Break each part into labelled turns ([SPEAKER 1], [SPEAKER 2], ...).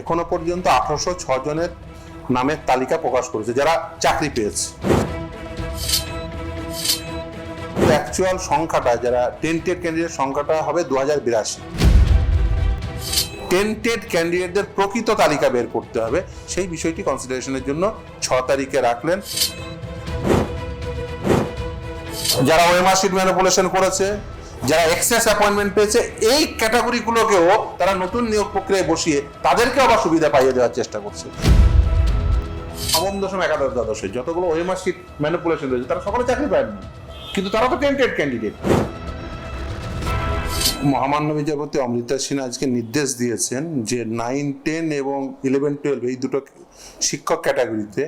[SPEAKER 1] এখনও পর্যন্ত আঠারোশো জনের নামের তালিকা প্রকাশ করেছে, যারা চাকরি পেয়েছে। অ্যাকচুয়াল সংখ্যাটা, যারা টেন্টেড ক্যান্ডিডেট সংখ্যাটা হবে দু হাজার বিরাশি টেন্টেড ক্যান্ডিডেটদের প্রকৃত তালিকা বের করতে হবে, সেই বিষয়টি কনসিডারেশনের জন্য ছ তারিখে রাখলেন। যারা সিট ম্যানিপুলেশন করেছে যারা এক্সেস অ্যাপয়েন্টমেন্ট পেয়েছে, এই ক্যাটাগরিগুলোকেও তারা নতুন নিয়োগ প্রক্রিয়ায় বসিয়ে তাদেরকে আবার সুবিধা পাইয়ে দেওয়ার চেষ্টা করছে। নবম দশম একাদশ দ্বাদশে যতগুলো ওএমআর সিট ম্যানিপুলেশন রয়েছে, তারা সকলে চাকরি পায়নি কিন্তু তারা তো টেন্টেড ক্যান্ডিডেট মহামান্য বিচারপতি অমৃতা সিনহা আজকে নির্দেশ দিয়েছেন যে নাইন টেন এবং ইলেভেন টুয়েলভ এই দুটো শিক্ষক ক্যাটাগরিতে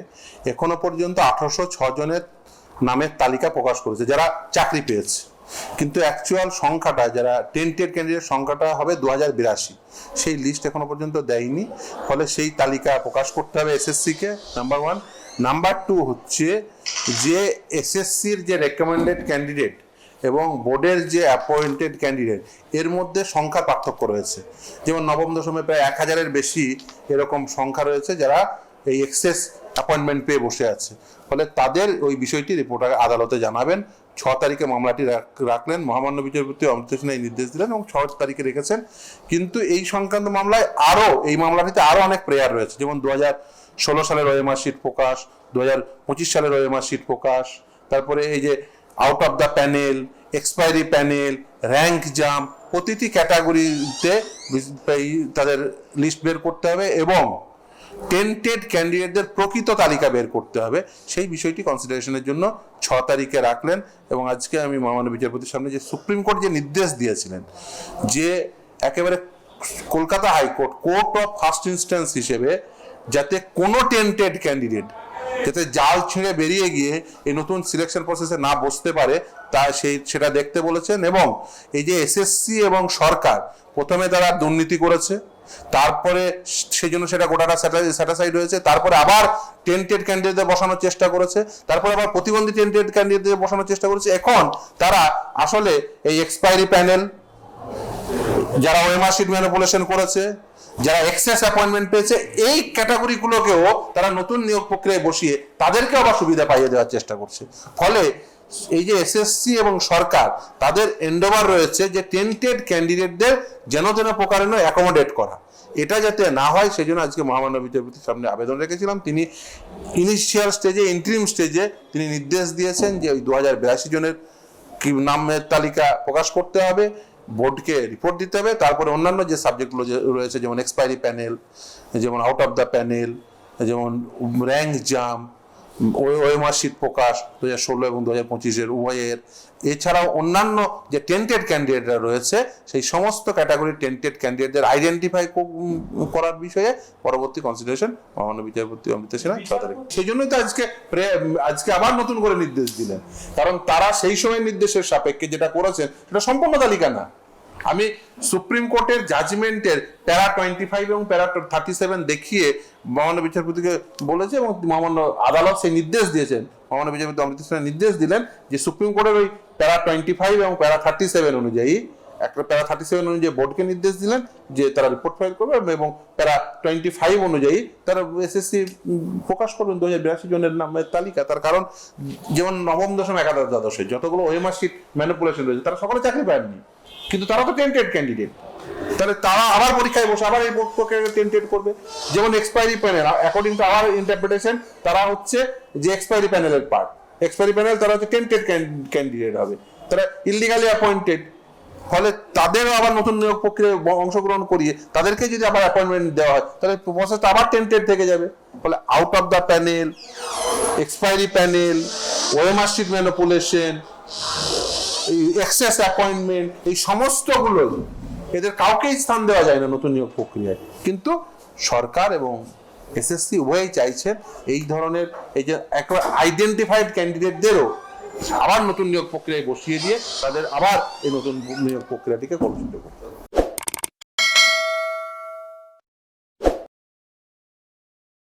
[SPEAKER 1] এখনও পর্যন্ত আঠারোশো জনের নামের তালিকা প্রকাশ করেছে, যারা চাকরি পেয়েছে। কিন্তু অ্যাকচুয়াল সংখ্যাটা, যারা টেন্টেড ক্যান্ডিডেট সংখ্যাটা হবে দু হাজার বিরাশি। সেই লিস্ট এখনও পর্যন্ত দেয়নি। ফলে সেই তালিকা প্রকাশ করতে হবে এসএসসিকে নাম্বার ওয়ান নাম্বার টু হচ্ছে যে এসএসসির যে রেকমেন্ডেড ক্যান্ডিডেট এবং বোর্ডের যে অ্যাপয়েন্টেড ক্যান্ডিডেট এর মধ্যে সংখ্যা পার্থক্য রয়েছে। যেমন নবম দশমে প্রায় এক হাজারের বেশি এরকম সংখ্যা রয়েছে যারা এই এক্সেস অ্যাপয়েন্টমেন্ট পেয়ে বসে আছে। ফলে তাদের ওই বিষয়টি রিপোর্ট আদালতে জানাবেন। ছ তারিখে মামলাটি রাখ- রাখলেন। মহামান্য বিচারপতি অমৃত সিনহা এই নির্দেশ দিলেন এবং ছ তারিখে রেখেছেন। কিন্তু এই সংক্রান্ত মামলায় আরও এই মামলাটিতে আরও অনেক প্রেয়ার রয়েছে। যেমন দু হাজার ষোলো সালের ওএমআর শিট প্রকাশ দু হাজার পঁচিশ সালের ওএমআর শিট প্রকাশ, তারপরে এই যে out of the panel expiry panel rank jump প্রতিটি ক্যাটাগরিতে তাদের লিস্ট বের করতে হবে এবং টেন্টেড ক্যান্ডিডেটদের প্রকৃত তালিকা বের করতে হবে। সেই বিষয়টি কনসিডারেশনের জন্য ছ তারিখে রাখলেন এবং আজকে আমি মহামান্য বিচারপতির সামনে যে সুপ্রিম কোর্ট যে নির্দেশ দিয়েছিলেন, যে একেবারে Kolkata high court, court of first instance হিসেবে যাতে কোনো টেন্টেড ক্যান্ডিডেট যাতে জাল ছিঁড়ে বেরিয়ে গিয়ে এই নতুন সিলেকশন প্রসেসে না বসতে পারে, তা সেই, সেটা দেখতে বলেছেন এবং এই যে এসএসসি এবং সরকার প্রথমে তারা দুর্নীতি করেছে তারপরে সেই জন্য সেটা গোটাটা স্যাটাসাইড হয়েছে তারপরে আবার টেন্টেড ক্যান্ডিডেটদের বসানোর চেষ্টা করেছে। তারপরে আবার প্রতিবন্ধী টেন্টেড ক্যান্ডিডেটদের বসানোর চেষ্টা করেছে। এখন তারা আসলে এই এক্সপায়ারি প্যানেল, যারা ওএমআর সিট ম্যানিপুলেশন করেছে, যারা এক্সেস অ্যাপয়েন্টমেন্ট পেয়েছে, এই ক্যাটাগরিগুলোকেও তারা নতুন নিয়োগ প্রক্রিয়ায় বসিয়ে তাদেরকে আবার সুবিধা পাইয়ে দেওয়ার চেষ্টা করছে। ফলে এই যে এসএসসি এবং সরকার, তাদের এন্ডোভার রয়েছে যে টেন্টেড ক্যান্ডিডেটদের যেন তেন প্রকারে অ্যাকোমোডেট করা। এটা যাতে না হয় সেই জন্য আজকে মহামান্য বিচারপতির সামনে আবেদন রেখেছিলাম। তিনি ইনিশিয়াল স্টেজে ইন্ট্রিম স্টেজে তিনি নির্দেশ দিয়েছেন যে ওই দু হাজার বিরাশি জনের কি নামের তালিকা প্রকাশ করতে হবে, বোর্ডকে রিপোর্ট দিতে হবে, তারপরে অন্যান্য যে সাবজেক্টগুলো রয়েছে, যেমন এক্সপায়ারি প্যানেল যেমন আউট অফ দ্য প্যানেল যেমন র্যাঙ্ক জাম ওএমআর শিট প্রকাশ দু হাজার ষোলো এবং দু হাজার পঁচিশের উভয়ের। এছাড়াও অন্যান্য যে টেন্টেড ক্যান্ডিডেটরা রয়েছে, সেই সমস্ত ক্যাটাগরির টেন্টেড ক্যান্ডিডেটদের আইডেন্টিফাই করার বিষয়ে পরবর্তী কনসিডারেশন মহামান্য বিচারপতি অমৃত সিনহা সেই জন্যই তো আজকে আজকে আবার নতুন করে নির্দেশ দিলেন। কারণ তারা সেই সময় নির্দেশের সাপেক্ষে যেটা করেছেন, সেটা সম্পূর্ণ তালিকা না। আমি সুপ্রিম কোর্টের জাজমেন্টের প্যারা টোয়েন্টি ফাইভ এবং প্যারা থার্টি সেভেন দেখিয়ে মহামান্য বিচারপতিকে বলেছে এবং মহামান্য আদালত সেই নির্দেশ দিয়েছেন। মহামান্য বিচারপতি অমৃত নির্দেশ দিলেন যে সুপ্রিম কোর্টের ওই প্যারা টোয়েন্টি ফাইভ এবং প্যারা থার্টি সেভেন অনুযায়ী একটা প্যারা থার্টি সেভেন অনুযায়ী বোর্ডকে নির্দেশ দিলেন যে তারা রিপোর্ট ফাইল করবে এবং প্যারা টোয়েন্টি ফাইভ অনুযায়ী তারা এসএসসি প্রকাশ করবেন দু হাজার বিরাশি জনের নামের তালিকা। তার কারণ, যেমন নবম দশম একাদশ দ্বাদশে যতগুলো ওএমআর শিট ম্যানিপুলেশন রয়েছে, তারা সকলে চাকরি পায়নি। কিন্তু তারা তো টেন্টেড ক্যান্ডিডেট তাহলে তারা আবার পরীক্ষায় বসে আবার এই বোর্ড প্রক্রিয়াকে টেন্টেড করবে। যেমন expiry panel according to our interpretation তারা হচ্ছে যে এক্সপায়ারি প্যানেলের পার্ট এক্সপায়ারি প্যানেল তারা হচ্ছে টেন্টেড ক্যান্ডিডেট হবে। তারা ইলিগালি অ্যাপয়েন্টেড ফলে তাদেরও আবার নতুন নিয়োগ প্রক্রিয়ায় অংশগ্রহণ করিয়ে তাদেরকে যদি আবার অ্যাপয়েন্টমেন্ট দেওয়া হয়, তাহলে প্রসেসটা আবার টেন্টেড থেকে যাবে। ফলে out of the panel expiry panel OMR sheet manipulation এই এক্সেস অ্যাপয়েন্টমেন্ট এই সমস্তগুলো এদের কাউকেই স্থান দেওয়া যায় না নতুন নিয়োগ প্রক্রিয়ায়। কিন্তু সরকার এবং এসএসসি উভয়ই চাইছেন এই ধরনের এই যে একবার আইডেন্টিফাইড ক্যান্ডিডেটদেরও আবার নতুন নিয়োগ প্রক্রিয়ায় বসিয়ে দিয়ে তাদের আবার এই নতুন নিয়োগ প্রক্রিয়াটিকে কলুষিত করতে।